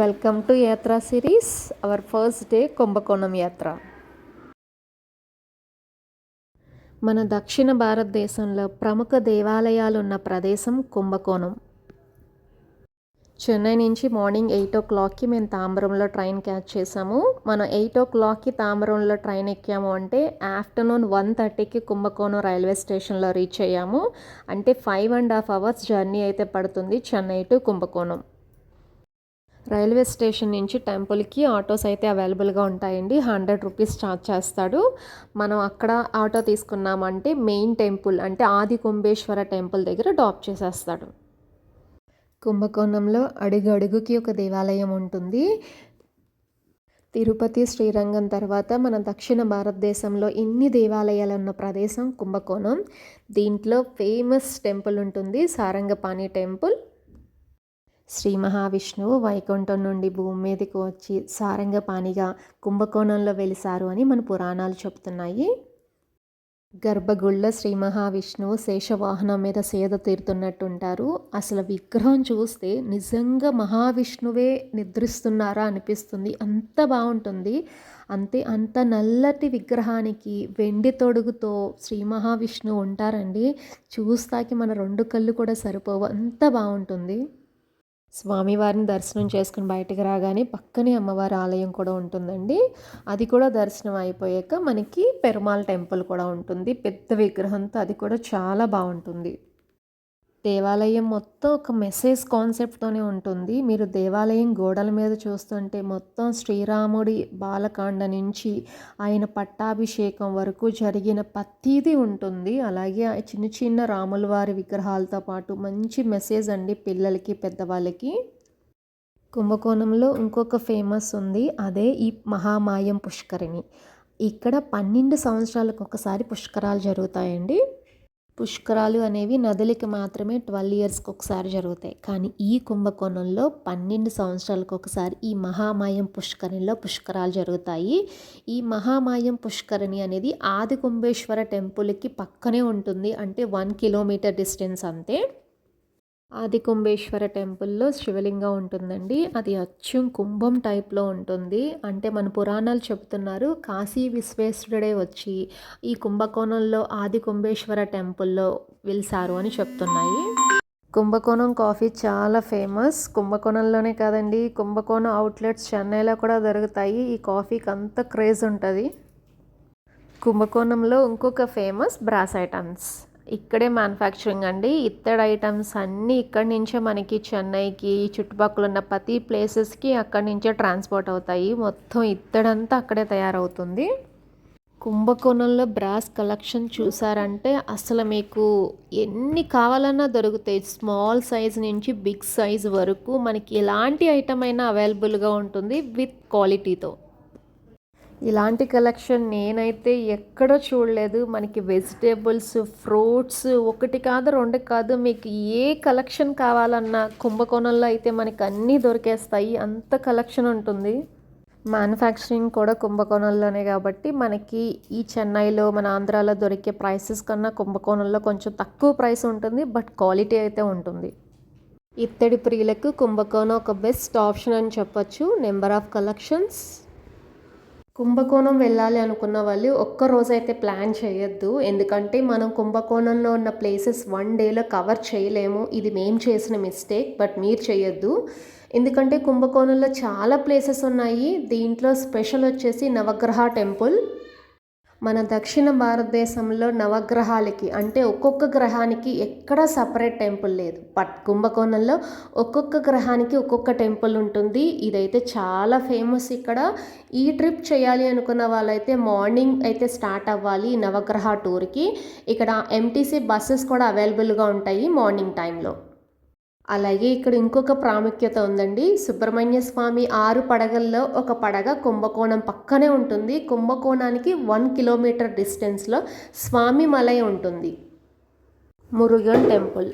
Welcome to Yatra series our first day Kumbakonam yatra మన దక్షిణ భారతదేశంలో ప్రముఖ దేవాలయాలు ఉన్న ప్రదేశం కుంభకోణం. చెన్నై నుంచి మార్నింగ్ ఎయిట్ ఓ క్లాక్కి మేము తాంబరంలో ట్రైన్ క్యాచ్ చేసాము మనం ఎయిట్ ఓ క్లాక్కి తాంబరంలో ట్రైన్ ఎక్కాము అంటే ఆఫ్టర్నూన్ వన్ థర్టీకి కుంభకోణం రైల్వే స్టేషన్లో రీచ్ అయ్యాము. అంటే five and half hours journey అయితే పడుతుంది Chennai to Kumbakonam. Railway station నుంచి టెంపుల్కి ఆటోస్ అయితే అవైలబుల్గా ఉంటాయండి. హండ్రెడ్ రూపీస్ ఛార్జ్ చేస్తాడు. మనం అక్కడ ఆటో తీసుకున్నామంటే మెయిన్ టెంపుల్ అంటే ఆది కుంభేశ్వర టెంపుల్ దగ్గర డ్రాప్ చేసేస్తాడు. కుంభకోణంలో అడుగు అడుగుకి ఒక దేవాలయం ఉంటుంది. తిరుపతి శ్రీరంగం తర్వాత మన దక్షిణ భారతదేశంలో ఇన్ని దేవాలయాలు ఉన్న ప్రదేశం కుంభకోణం. దీంట్లో ఫేమస్ టెంపుల్ ఉంటుంది సారంగపాణి టెంపుల్. శ్రీ మహావిష్ణువు వైకుంఠం నుండి భూమి మీదకి వచ్చి సారంగపాణిగా కుంభకోణంలో వెలిసారు అని మన పురాణాలు చెప్తున్నాయి గర్భగుళ్ళ శ్రీ మహావిష్ణువు శేషవాహనం మీద సేద తీరుతున్నట్టుంటారు. అసలు విగ్రహం చూస్తే నిజంగా మహావిష్ణువే నిద్రిస్తున్నారా అనిపిస్తుంది. అంత బాగుంటుంది. అంతే అంత నల్లటి విగ్రహానికి వెండి తొడుగుతో శ్రీ మహావిష్ణువు ఉంటారండి. చూస్తాకి మన రెండు కళ్ళు కూడా సరిపోవు. అంత బాగుంటుంది. స్వామివారిని దర్శనం చేసుకుని బయటకు రాగానే పక్కనే అమ్మవారి ఆలయం కూడా ఉంటుందండి. అది కూడా దర్శనం అయిపోయాక మనకి పెరుమాల్ టెంపుల్ కూడా ఉంటుంది. పెద్ద విగ్రహంతో అది కూడా చాలా బాగుంటుంది. దేవాలయం మొత్తం ఒక మెసేజ్ కాన్సెప్ట్తోనే ఉంటుంది. మీరు దేవాలయం గోడల మీద చూస్తుంటే మొత్తం శ్రీరాముడి బాలకాండ నుంచి ఆయన పట్టాభిషేకం వరకు జరిగిన ప్రతీది ఉంటుంది. అలాగే చిన్న చిన్న రాముల వారి విగ్రహాలతో పాటు మంచి మెసేజ్ అండి పిల్లలకి పెద్దవాళ్ళకి. కుంభకోణంలో ఇంకొక ఫేమస్ ఉంది. అదే ఈ మహామాయం పుష్కరిణి. ఇక్కడ పన్నెండు సంవత్సరాలకు ఒకసారి పుష్కరాలు జరుగుతాయండి. పుష్కరాలు అనేవి నదులకి మాత్రమే ట్వెల్వ్ ఇయర్స్కి ఒకసారి జరుగుతాయి. కానీ ఈ కుంభకోణంలో పన్నెండు సంవత్సరాలకు ఒకసారి ఈ మహామాయం పుష్కరిణిలో పుష్కరాలు జరుగుతాయి. ఈ మహామాయం పుష్కరిణి అనేది ఆది కుంభేశ్వర టెంపుల్కి పక్కనే ఉంటుంది. అంటే వన్ కిలోమీటర్ డిస్టెన్స్ అంతే. ఆది కుంభేశ్వర టెంపుల్లో శివలింగం ఉంటుందండి. అది అచ్చం కుంభం టైప్లో ఉంటుంది. అంటే మన పురాణాలు చెబుతున్నారు కాశీ విశ్వేశ్వరుడే వచ్చి ఈ కుంభకోణంలో ఆది కుంభేశ్వర టెంపుల్లో వెలిసారు అని చెప్తున్నాయి. కుంభకోణం కాఫీ చాలా ఫేమస్. కుంభకోణంలోనే కాదండి కుంభకోణం అవుట్లెట్స్ చెన్నైలో కూడా దొరుకుతాయి. ఈ కాఫీకి అంత క్రేజ్ ఉంటుంది. కుంభకోణంలో ఇంకొక ఫేమస్ బ్రాస్ ఐటమ్స్ ఇక్కడే మ్యానుఫ్యాక్చరింగ్ అండి. ఇత్తడి ఐటమ్స్ అన్నీ ఇక్కడి నుంచే మనకి చెన్నైకి చుట్టుపక్కల ఉన్న ప్రతి ప్లేసెస్కి అక్కడి నుంచే ట్రాన్స్పోర్ట్ అవుతాయి. మొత్తం ఇత్తడంతా అక్కడే తయారవుతుంది. కుంభకోణంలో బ్రాస్ కలెక్షన్ చూసారంటే అసలు మీకు ఎన్ని కావాలన్నా దొరుకుతాయి. స్మాల్ సైజ్ నుంచి బిగ్ సైజ్ వరకు మనకి ఎలాంటి ఐటమ్ అయినా అవైలబుల్గా ఉంటుంది విత్ క్వాలిటీతో ఇలాంటి కలెక్షన్ నేనైతే ఎక్కడ చూడలేదు. మనకి వెజిటేబుల్స్ ఫ్రూట్స్ ఒకటి కాదు రెండు కాదు మీకు ఏ కలెక్షన్ కావాలన్నా కుంభకోణంలో అయితే మనకి అన్నీ దొరికేస్తాయి. అంత కలెక్షన్ ఉంటుంది. మ్యానుఫ్యాక్చరింగ్ కూడా కుంభకోణంలోనే కాబట్టి మనకి ఈ చెన్నైలో మన ఆంధ్రాలో దొరికే ప్రైసెస్ కన్నా కుంభకోణంలో కొంచెం తక్కువ ప్రైస్ ఉంటుంది బట్ క్వాలిటీ అయితే ఉంటుంది. ఇత్తడి ప్రియులకు కుంభకోణం ఒక బెస్ట్ ఆప్షన్ అని చెప్పొచ్చు. నెంబర్ ఆఫ్ కలెక్షన్స్ కుంభకోణం వెళ్ళాలి అనుకున్న వాళ్ళు ఒక్క రోజైతే ప్లాన్ చేయొద్దు. ఎందుకంటే మనం కుంభకోణంలో ఉన్న ప్లేసెస్ వన్ డేలో కవర్ చేయలేము. ఇది మేము చేసిన మిస్టేక్ బట్ మీరు చేయొద్దు. ఎందుకంటే కుంభకోణంలో చాలా ప్లేసెస్ ఉన్నాయి. దీంట్లో స్పెషల్ వచ్చేసి నవగ్రహ టెంపుల్. మన దక్షిణ భారతదేశంలో నవగ్రహాలకి అంటే ఒక్కొక్క గ్రహానికి ఎక్కడ సపరేట్ టెంపుల్ లేదు. పట్ కుంభకోణంలో ఒక్కొక్క గ్రహానికి ఒక్కొక్క టెంపుల్ ఉంటుంది. ఇదైతే చాలా ఫేమస్ ఇక్కడ. ఈ ట్రిప్ చేయాలి అనుకున్న వాళ్ళైతే మార్నింగ్ అయితే స్టార్ట్ అవ్వాలి నవగ్రహ టూర్కి. ఇక్కడ ఎంటీసీ బస్సెస్ కూడా అవైలబుల్గా ఉంటాయి మార్నింగ్ టైంలో. అలాగే ఇక్కడ ఇంకొక ప్రాముఖ్యత ఉందండి. సుబ్రహ్మణ్య స్వామి ఆరు పడగల్లో ఒక పడగ కుంభకోణం పక్కనే ఉంటుంది. కుంభకోణానికి వన్ కిలోమీటర్ డిస్టెన్స్లో స్వామి మలై ఉంటుంది. మురుగన్ టెంపుల్.